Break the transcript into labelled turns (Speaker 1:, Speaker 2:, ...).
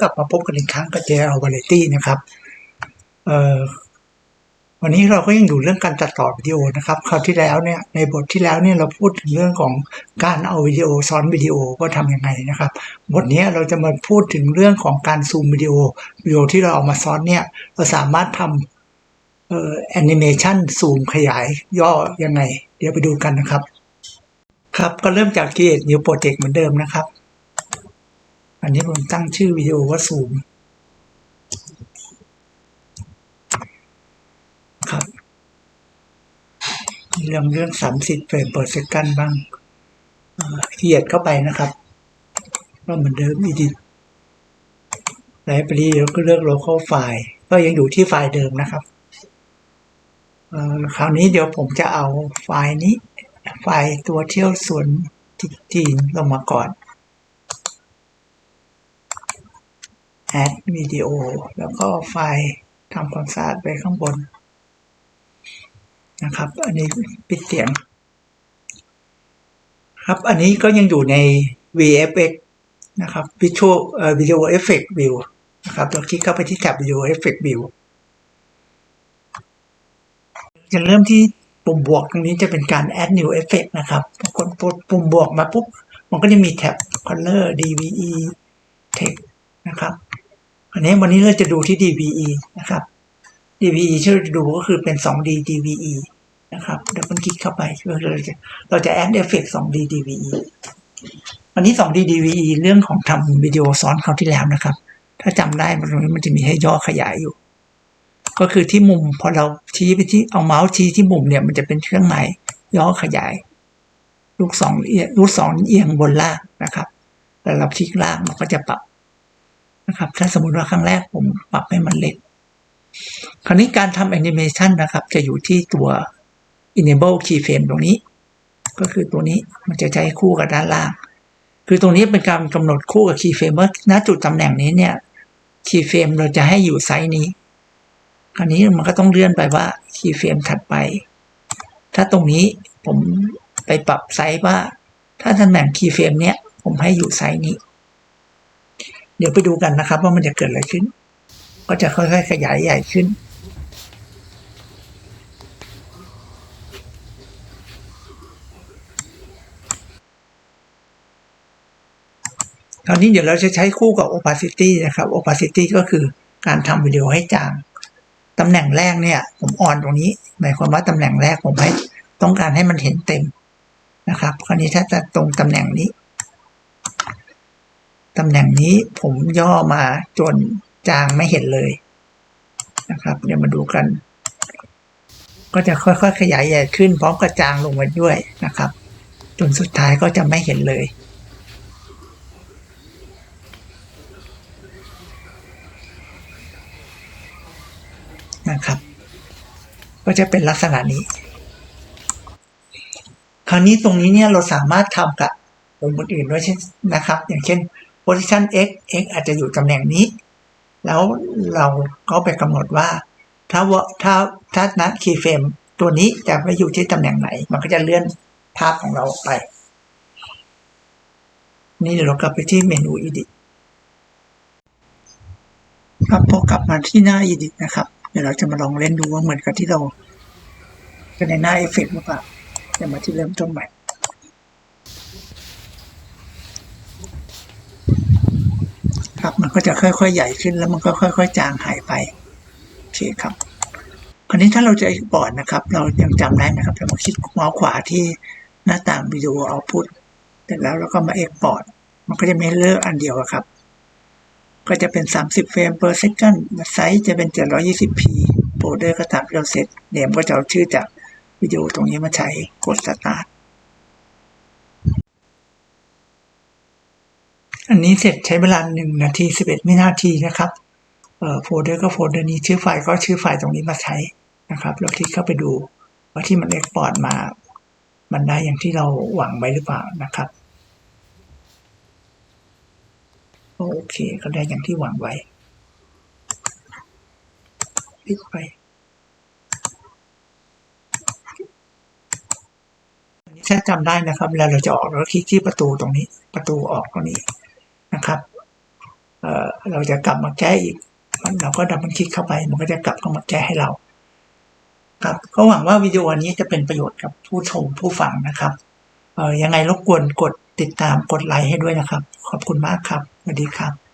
Speaker 1: กลับมาพบกันอีกครั้งกับ JL Variety นะครับวันนี้เราก็ยังอยู่เรื่องการตัดต่อวิดีโอนะครับคราวที่แล้วเนี่ยในบทที่แล้วเนี่ยเราพูดถึงเรื่องของการเอาวิดีโอซ้อนวิดีโอว่าทำยังไงนะครับ บทนี้เราจะมาพูดถึงเรื่องของการซูมวิดีโอวิดีโอที่เราเอามาซ้อนเนี่ยเราสามารถทำเอ่อแอนิเมชันซูมขยายย่อยังไง เดี๋ยวไปดูกันนะครับ ครับก็เริ่มจาก Create New Project เหมือนเดิมนะครับ อันนี้ผมตั้งชื่อวิดีโอว่าซูมครับ เรื่องเรื่องสามสิบเฟรมเปิดเซกันบ้างเขียดเข้าไปนะครับก็เหมือนเดิม edit ไลบรารีแล้วก็เลือก local file ก็ยังอยู่ที่ไฟล์เดิมนะครับคราวนี้เดี๋ยวผมจะเอาไฟล์นี้ ไฟล์ตัวเที่ยวสวนจีนลงมาก่อน add video แล้วก็ไฟล์ทำความสะอาดไปข้างบน นะครับ อันนี้ปิดเสียง ครับ อันนี้ก็ยังอยู่ใน VFX นะครับ Visual เอ่อ Video Effect View นะครับเราคลิกเข้าไปที่แท็บ Video Effect View จะเริ่มที่ปุ่มบวกตรงนี้จะเป็นการ add new effect นะครับกดปุ่มบวกมาปุ๊บ มันก็จะมีแท็บ color DVE text นะครับ อันนี้วันนี้เราจะดูที่ DVE นะครับ DVE ที่เราจะดูก็คือเป็น 2D DVE นะครับเดี๋ยวมันคลิกเข้าไปเราจะเราจะ add effect 2D DVE วันนี้ 2D DVE เรื่องของทำวิดีโอซ้อนคราวที่แล้วนะครับ ถ้าจำได้มันมันจะมีให้ย่อขยายอยู่ ก็คือที่มุมพอเราชี้ไปที่เอาเมาส์ชี้ที่มุมเนี่ยมันจะเป็นเครื่องหมายย่อขยาย ลูกศรเอียงลูกศรเอียงบนล่างนะครับ แล้วเราคลิกล่างมันก็จะปรับ นะครับ ถ้าสมมติว่าครั้งแรกผมปรับให้มันเล็ก คราวนี้การทำแอนิเมชันนะครับ จะอยู่ที่ตัว enable keyframe ตรงนี้ ก็คือตัวนี้มันจะใช้คู่กับด้านล่าง คือตรงนี้เป็นการกำหนดคู่กับ keyframe ณจุดตำแหน่งนี้เนี่ย keyframe เราจะให้อยู่ไซส์นี้ คราวนี้มันก็ต้องเลื่อนไปว่า keyframe ถัดไป ถ้าตรงนี้ผมไปปรับไซส์ว่า ถ้าตำแหน่ง keyframe เนี้ยผมให้อยู่ไซส์นี้ เดี๋ยวไปดูกันนะครับ ว่ามันจะเกิดอะไรขึ้น ก็จะค่อยๆขยายใหญ่ขึ้นคราวนี้เดี๋ยวเราจะใช้คู่กับ opacity นะครับ opacity ก็คือการทำวิดีโอให้จางตำแหน่งแรกเนี่ย ผมอ่อนตรงนี้ หมายความว่าตำแหน่งแรกผมให้ต้องการให้มันเห็นเต็มนะครับ คราวนี้ถ้าจะตรงตำแหน่งนี้ ตำแหน่งนี้ผมย่อมาจนจางไม่เห็นเลยนะครับ เดี๋ยวมาดูกัน ก็จะค่อยๆ ขยายใหญ่ขึ้นพร้อมกับจางลงมาด้วยนะครับ จนสุดท้ายก็จะไม่เห็นเลยนะครับ ก็จะเป็นลักษณะนี้ คราวนี้ตรงนี้เนี่ยเราสามารถทำกับปุ่มอื่นด้วยเช่นนะครับ อย่างเช่น position x x อาจจะอยู่ตำแหน่งนี้ แล้วเราก็ไปกำหนดว่า ถ้าว่าถ้าถ้านะ key frame ตัวนี้จะไปอยู่ที่ตำแหน่งไหน มันก็จะเลื่อนภาพของเราออกไป นี่เดี๋ยวเรากลับไปที่เมนู edit ครับพอกลับมาที่หน้า edit นะครับ เดี๋ยวเราจะมาลองเล่นดูว่าเหมือนกับที่เราเป็นในหน้าเอฟเฟกต์หรือเปล่าเดี๋ยวมาที่เริ่มต้นใหม่ ครับ มันก็จะค่อยๆ ใหญ่ขึ้นแล้วมันก็ค่อย ๆ จางหายไปโอเคครับคราวนี้ถ้าเราจะ export นะครับ เรายังจำได้นะครับเรามาคลิกเมาส์ขวาที่หน้าต่างวิดีโอ output เสร็จแล้วเราก็มา export มันก็จะไม่เลือกอันเดียวครับ ก็จะเป็น 30 เฟรม per second ไซส์จะเป็น 720p โฟลเดอร์ก็ตามที่เราเสร็จเนมก็จะเอาชื่อจากวิดีโอตรงนี้มาใช้กด start อันนี้เสร็จใช้เวลา1นาที11วินาทีนะครับโฟลเดอร์ก็โฟลเดอร์นี้ชื่อไฟล์ก็ชื่อไฟล์ตรงนี้มาใช้นะครับเราคลิกเข้าไปดูว่าที่มัน export มา มันได้อย่างที่เราหวังไว้หรือเปล่านะครับโอเคก็ได้อย่างที่หวังไว้คลิกไปถ้าจำได้นะครับเวลาเราจะออกเราคลิกที่ประตูตรงนี้ ประตูออกตรงนี้ เราจะกลับมาแก้อีก มันเราก็ดับมันคลิกเข้าไป มันก็จะกลับเข้ามาแก้ให้เรา ครับก็หวังว่าวิดีโออันนี้จะเป็นประโยชน์กับผู้ชมผู้ฟังนะครับเออยังไงรบกวนกดติดตามกดไลค์ให้ด้วยนะครับ ขอบคุณมากครับสวัสดีครับ